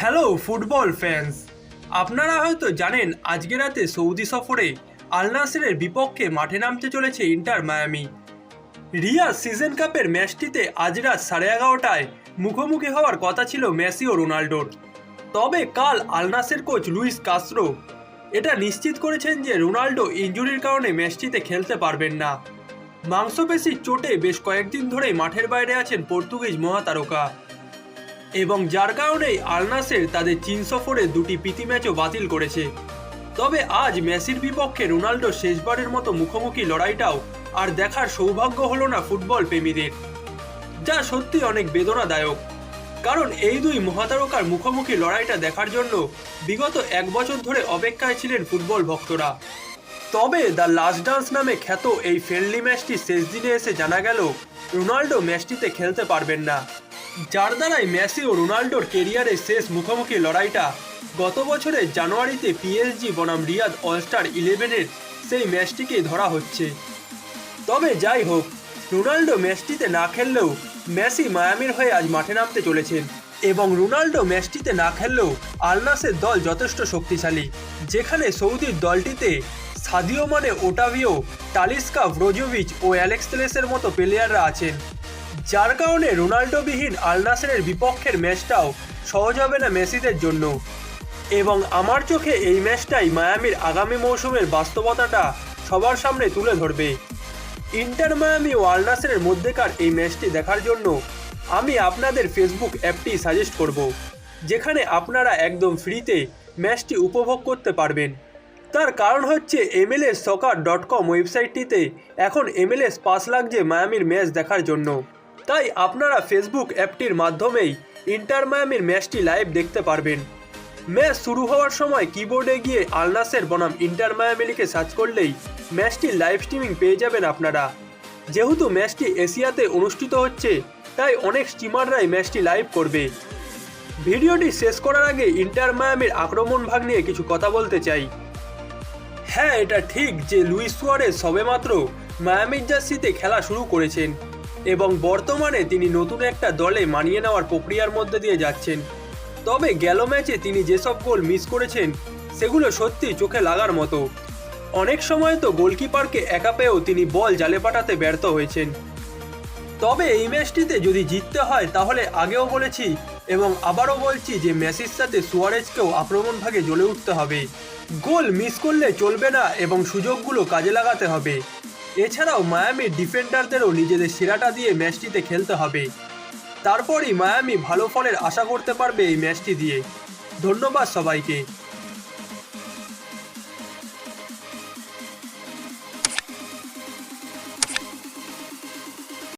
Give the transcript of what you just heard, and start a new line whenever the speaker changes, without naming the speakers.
Hello football fans. আপনারা হয়তো জানেন, আজকে রাতে সৌদি সফরে আল বিপক্ষে মাঠে নামতে চলেছে ইন্টার মায়ামি। রিয়া সিজন কাপের ম্যাচটিতে আজ রাত সাড়ে এগারোটায় মুখোমুখি হওয়ার কথা ছিল মেসি ও রোনাল্ডোর। তবে কাল Al Nassr coach Luis Castro এটা নিশ্চিত করেছেন যে রোনাল্ডো ইঞ্জুরির কারণে ম্যাচটিতে খেলতে পারবেন না। মাংসপেশির চোটে বেশ কয়েকদিন ধরেই মাঠের বাইরে আছেন পর্তুগিজ মহাতারকা। এবং যার কারণেই আলনাসের তাদের চীন সফরে দুটি প্রীতি ম্যাচও বাতিল করেছে। তবে আজ মেসির বিপক্ষে রোনাল্ডো শেষবারের মতো মুখোমুখি লড়াইটাও আর দেখার সৌভাগ্য হলো না ফুটবল প্রেমীদের, যা সত্যি অনেক বেদনাদায়ক। কারণ এই দুই মহাতারকার মুখোমুখি লড়াইটা দেখার জন্য বিগত এক বছর ধরে অপেক্ষায় ছিলেন ফুটবল ভক্তরা। তবে দ্য লাস্ট ডান্স নামে খ্যাত এই ফ্রেন্ডলি ম্যাচটি শেষ দিনে এসে জানা গেল, রোনাল্ডো ম্যাচটিতে খেলতে পারবেন না। যার দ্বারাই মেসি ও রোনাল্ডোর কেরিয়ারের শেষ মুখোমুখি লড়াইটা গত বছরের জানুয়ারিতে পিএসজি বনাম রিয়াদ অলস্টার ইলেভেনের সেই ম্যাচটিকেই ধরা হচ্ছে। তবে যাই হোক, রোনাল্ডো ম্যাচটিতে না খেললেও মেসি মায়ামির হয়ে আজ মাঠে নামতে চলেছেন এবং রোনাল্ডো ম্যাচটিতে না খেললেও আলনাসের দল যথেষ্ট শক্তিশালী, যেখানে সৌদির দলটিতে Sadio Mane Otavio Talisca Brozovic ও অ্যালেক্স তেলেসের মতো প্লেয়াররা আছেন। যার কারণে রোনাল্ডোবিহীন আলনাসেরের বিপক্ষের ম্যাচটাও সহজ হবে না মেসিদের জন্য। এবং আমার চোখে এই ম্যাচটাই মায়ামির আগামী মৌসুমের বাস্তবতাটা সবার সামনে তুলে ধরবে। ইন্টার মায়ামি ও আলনাসেরের মধ্যেকার এই ম্যাচটি দেখার জন্য আমি আপনাদের ফেসবুক অ্যাপটি সাজেস্ট করব, যেখানে আপনারা একদম ফ্রিতে ম্যাচটি উপভোগ করতে পারবেন। তার কারণ হচ্ছে এমএলএস সকার ডট কম ওয়েবসাইটটিতে এখন এমএলএস পাস লাগছে মায়ামির ম্যাচ দেখার জন্য। তাই আপনারা ফেসবুক অ্যাপটির মাধ্যমেই ইন্টার মায়ামির ম্যাচটি লাইভ দেখতে পারবেন। ম্যাচ শুরু হওয়ার সময় কিবোর্ডে গিয়ে আলনাসের বনাম ইন্টার মায়ামি লিখে সার্চ করলেই ম্যাচটি লাইভ স্ট্রিমিং পেয়ে যাবেন আপনারা। যেহেতু ম্যাচটি এশিয়াতে অনুষ্ঠিত হচ্ছে, তাই অনেক স্টিমাররাই ম্যাচটি লাইভ করবে। ভিডিওটি শেষ করার আগে ইন্টার মায়ামির আক্রমণ ভাগ নিয়ে কিছু কথা বলতে চাই। হ্যাঁ এটা ঠিক যে লুইস সুয়ারেজ সবেমাত্র মায়ামির জার্সিতে খেলা শুরু করেছেন। এবং বর্তমানে তিনি নতুন একটা দলে মানিয়ে নেওয়ার প্রক্রিয়ার মধ্যে দিয়ে যাচ্ছেন। তবে গেল ম্যাচে তিনি যেসব গোল মিস করেছেন, সেগুলো সত্যি চোখে লাগার মতো। অনেক সময় তো গোলকিপারকে একা পেয়েও তিনি বল জালে পাঠাতে ব্যর্থ হয়েছেন। তবে এই ম্যাচটিতে যদি জিততে হয়, তাহলে আগেও বলেছি এবং আবারও বলছি যে মেসির সাথে সুয়ারেজকেও আক্রমণ ভাগে জ্বলে উঠতে হবে। গোল মিস করলে চলবে না এবং সুযোগগুলো কাজে লাগাতে হবে। এছাড়াও মায়ামির ডিফেন্ডারদেরও নিজেদের সেরাটা দিয়ে ম্যাচটিতে খেলতে হবে। তারপরই মায়ামি ভালো ফলের আশা করতে পারবে এই ম্যাচটি দিয়ে। ধন্যবাদ সবাইকে।